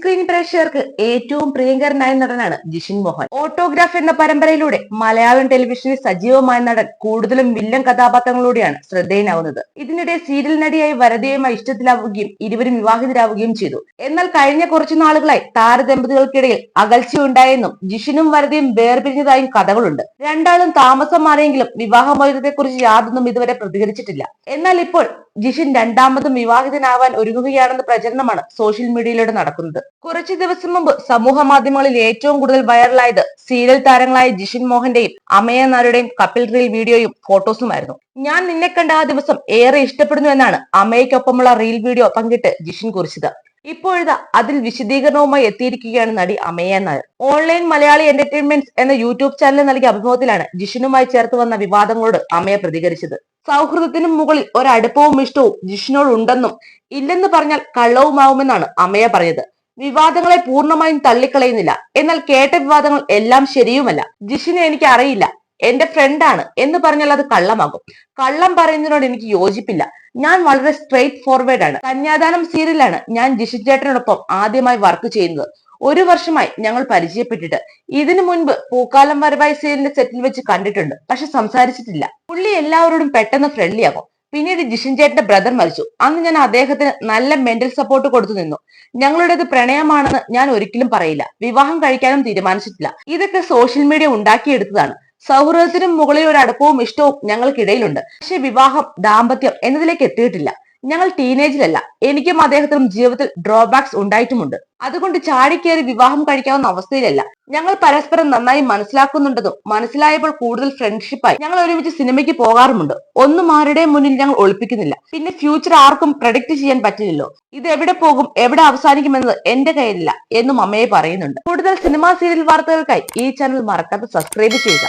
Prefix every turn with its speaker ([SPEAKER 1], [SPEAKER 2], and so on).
[SPEAKER 1] Screen പ്രേക്ഷകർക്ക് ഏറ്റവും പ്രിയങ്കരനായ നടനാണ് ജിഷിൻ മോഹൻ. ഓട്ടോഗ്രാഫ് എന്ന പരമ്പരയിലൂടെ മലയാളം ടെലിവിഷനിൽ സജീവമായ നടൻ കൂടുതലും വില്ലൻ കഥാപാത്രങ്ങളിലൂടെയാണ് ശ്രദ്ധേയനാവുന്നത്. ഇതിനിടെ സീരിയൽ നടിയായി വരതയുമായി ഇഷ്ടത്തിലാവുകയും ഇരുവരും വിവാഹിതരാവുകയും ചെയ്തു. എന്നാൽ കഴിഞ്ഞ കുറച്ചു നാളുകളായി താരദമ്പതികൾക്കിടയിൽ അകൽച്ചയുണ്ടായെന്നും ജിഷിനും വരതയും വേർപിരിഞ്ഞതായും കഥകളുണ്ട്. രണ്ടാളും താമസം മാറിയെങ്കിലും വിവാഹമോചനത്തെക്കുറിച്ച് യാതൊന്നും ഇതുവരെ പ്രതികരിച്ചിട്ടില്ല. എന്നാൽ ഇപ്പോൾ ജിഷിൻ രണ്ടാമതും വിവാഹിതനാവാൻ ഒരുങ്ങുകയാണെന്ന പ്രചരണമാണ് സോഷ്യൽ മീഡിയയിലൂടെ നടക്കുന്നത്. കുറച്ചു ദിവസം മുമ്പ് സമൂഹ മാധ്യമങ്ങളിൽ ഏറ്റവും കൂടുതൽ വൈറലായത് സീരിയൽ താരങ്ങളായ ജിഷിൻ മോഹന്റെയും അമയ നാരുടെയും കപ്പിൽ റീൽ വീഡിയോയും ഫോട്ടോസുമായിരുന്നു. ഞാൻ നിന്നെ കണ്ട ആ ദിവസം ഏറെ ഇഷ്ടപ്പെടുന്നു എന്നാണ് അമയ്ക്കൊപ്പമുള്ള റീൽ വീഡിയോ പങ്കിട്ട് ജിഷിൻ കുറിച്ചത്. ഇപ്പോഴിതാ അതിൽ വിശദീകരണവുമായി എത്തിയിരിക്കുകയാണ് നടി അമയ നായർ. ഓൺലൈൻ മലയാളി എന്റർടൈൻമെന്റ് എന്ന യൂട്യൂബ് ചാനലിൽ നൽകിയ അഭിമുഖത്തിലാണ് ജിഷിനുമായി ചേർത്ത് വന്ന വിവാദങ്ങളോട് അമയ പ്രതികരിച്ചത്. സൗഹൃദത്തിനും മുകളിൽ ഒരടുപ്പവും ഇഷ്ടവും ജിഷിനോട് ഉണ്ടെന്നും ഇല്ലെന്ന് പറഞ്ഞാൽ കള്ളവുമാവുമെന്നാണ് അമയ പറഞ്ഞത്. വിവാദങ്ങളെ പൂർണമായും തള്ളിക്കളയുന്നില്ല. എന്നാൽ കേട്ട വിവാദങ്ങൾ എല്ലാം ശരിയുമല്ല. ജിഷിനെ എനിക്ക് അറിയില്ല എന്റെ ഫ്രണ്ടാണ് എന്ന് പറഞ്ഞാൽ അത് കള്ളമാകും. കള്ളം പറയുന്നതിനോട് എനിക്ക് യോജിപ്പില്ല. ഞാൻ വളരെ സ്ട്രെയിറ്റ് ഫോർവേഡ് ആണ്. കന്യാദാനം സീരിയലാണ് ഞാൻ ജിഷിൻ ചേട്ടനോടൊപ്പം ആദ്യമായി വർക്ക് ചെയ്യുന്നത്. ഒരു വർഷമായി ഞങ്ങൾ പരിചയപ്പെട്ടിട്ട്. ഇതിനു മുൻപ് പൂക്കാലം വരവായി സീരിയലിന്റെ സെറ്റിൽ വെച്ച് കണ്ടിട്ടുണ്ട്. പക്ഷെ സംസാരിച്ചിട്ടില്ല. പുള്ളി എല്ലാവരോടും പെട്ടെന്ന് ഫ്രണ്ട്ലി ആകും. പിന്നീട് ജിഷൻ ചേട്ടന്റെ ബ്രദർ മരിച്ചു. അന്ന് ഞാൻ അദ്ദേഹത്തിന് നല്ല മെന്റൽ സപ്പോർട്ട് കൊടുത്തു നിന്നു. ഞങ്ങളുടേത് പ്രണയമാണെന്ന് ഞാൻ ഒരിക്കലും പറയില്ല. വിവാഹം കഴിക്കാനും തീരുമാനിച്ചിട്ടില്ല. ഇതൊക്കെ സോഷ്യൽ മീഡിയ ഉണ്ടാക്കിയെടുത്തതാണ്. സൗഹൃദത്തിനും മുകളിൽ ഒരു അടുപ്പവും ഇഷ്ടവും ഞങ്ങൾക്കിടയിലുണ്ട്. പക്ഷെ വിവാഹം ദാമ്പത്യം എന്നതിലേക്ക് എത്തിയിട്ടില്ല. ഞങ്ങൾ ടീനേജിലല്ല എനിക്കും അദ്ദേഹത്തിനും ജീവിതത്തിൽ ഡ്രോബാക്സ് ഉണ്ടായിട്ടുമുണ്ട്. അതുകൊണ്ട് ചാടിക്കേറി വിവാഹം കഴിക്കാവുന്ന അവസ്ഥയിലല്ല. ഞങ്ങൾ പരസ്പരം നന്നായി മനസ്സിലാക്കുന്നുണ്ടെന്നും മനസ്സിലായപ്പോൾ കൂടുതൽ ഫ്രണ്ട്ഷിപ്പായി ഞങ്ങൾ ഒരുമിച്ച് സിനിമയ്ക്ക് പോകാറുമുണ്ട്. ഒന്നും ആരുടെയും മുന്നിൽ ഞങ്ങൾ ഒളിപ്പിക്കുന്നില്ല. പിന്നെ ഫ്യൂച്ചർ ആർക്കും പ്രഡിക്റ്റ് ചെയ്യാൻ പറ്റില്ലല്ലോ. ഇത് എവിടെ പോകും എവിടെ അവസാനിക്കുമെന്നത് എന്റെ കയ്യിലില്ല എന്നും അമ്മയെ പറയുന്നുണ്ട്. കൂടുതൽ സിനിമാ സീരിയൽ വാർത്തകൾക്കായി ഈ ചാനൽ മറക്കാതെ സബ്സ്ക്രൈബ് ചെയ്യുക.